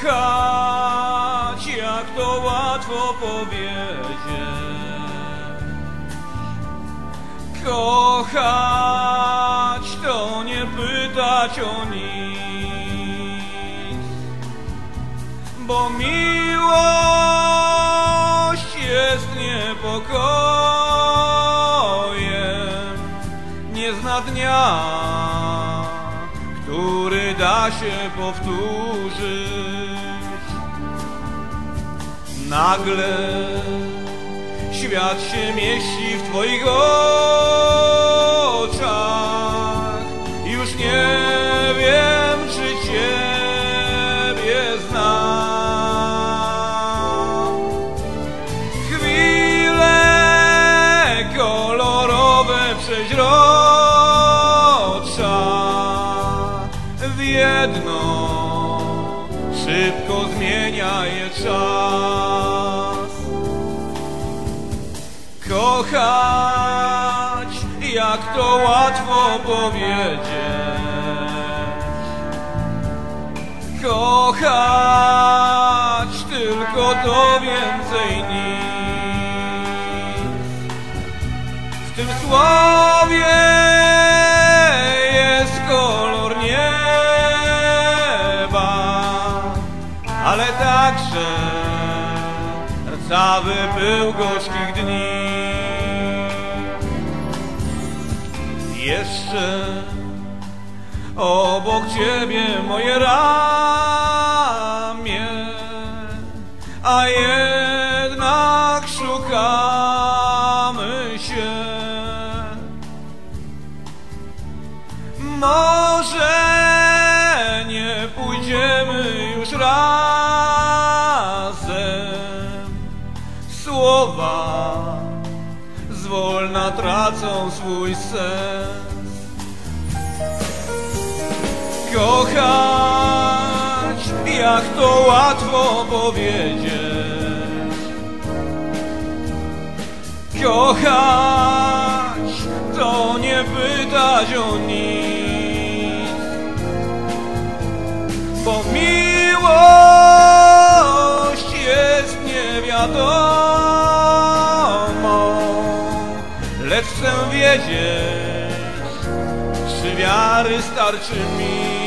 Kochać, jak to łatwo powiedzieć. Kochać, to nie pytać o nic, bo miłość jest niepokojem, nie zna dnia który da się powtórzyć. Nagle świat się mieści w Twoich oczach. Przeźrocza w jedno szybko zmienia je czas. Kochać, jak to łatwo powiedzieć. Kochać, tylko to więcej nic. W tym słowie jest kolor nieba, ale także rcawy pył gorzkich dni. Jeszcze obok ciebie moje ramię, a jednak Słowa zwolna tracą swój sens. Kochać, jak to łatwo powiedzieć. Kochać, to nie pytać o nic, bo miłość jest niewiadomą, lecz chcę wiedzieć, czy wiary starczy mi.